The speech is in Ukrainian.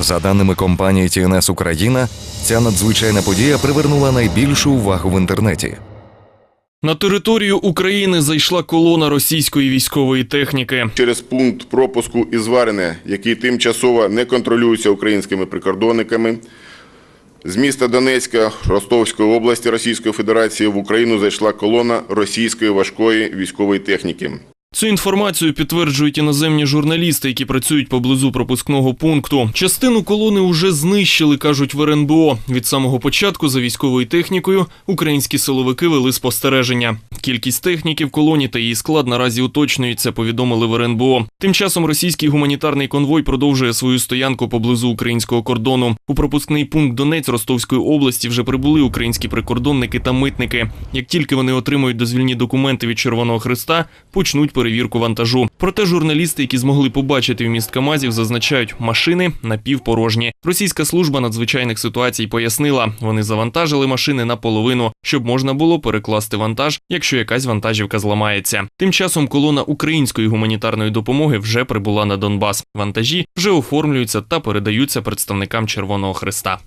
За даними компанії TNS Україна, ця надзвичайна подія привернула найбільшу увагу в інтернеті. На територію України зайшла колона російської військової техніки. через пункт пропуску із Варене, який тимчасово не контролюється українськими прикордонниками. З міста Донецька Ростовської області Російської Федерації в Україну зайшла колона російської важкої військової техніки. Цю інформацію підтверджують іноземні журналісти, які працюють поблизу пропускного пункту. Частину колони уже знищили, кажуть в РНБО. Від самого початку за військовою технікою українські силовики вели спостереження. Кількість техніки в колоні та її склад наразі уточнюється, повідомили в РНБО. Тим часом російський гуманітарний конвой продовжує свою стоянку поблизу українського кордону. У пропускний пункт Донець Ростовської області вже прибули українські прикордонники та митники. Як тільки вони отримують дозвільні документи від Червоного Христа, почнуть перевірку вантажу. Проте журналісти, які змогли побачити вміст КАМАЗів, зазначають, машини напівпорожні. Російська служба надзвичайних ситуацій пояснила, вони завантажили машини наполовину, щоб можна було перекласти вантаж, якщо якась вантажівка зламається. Тим часом колона української гуманітарної допомоги вже прибула на Донбас. Вантажі вже оформлюються та передаються представникам Червоного Христа.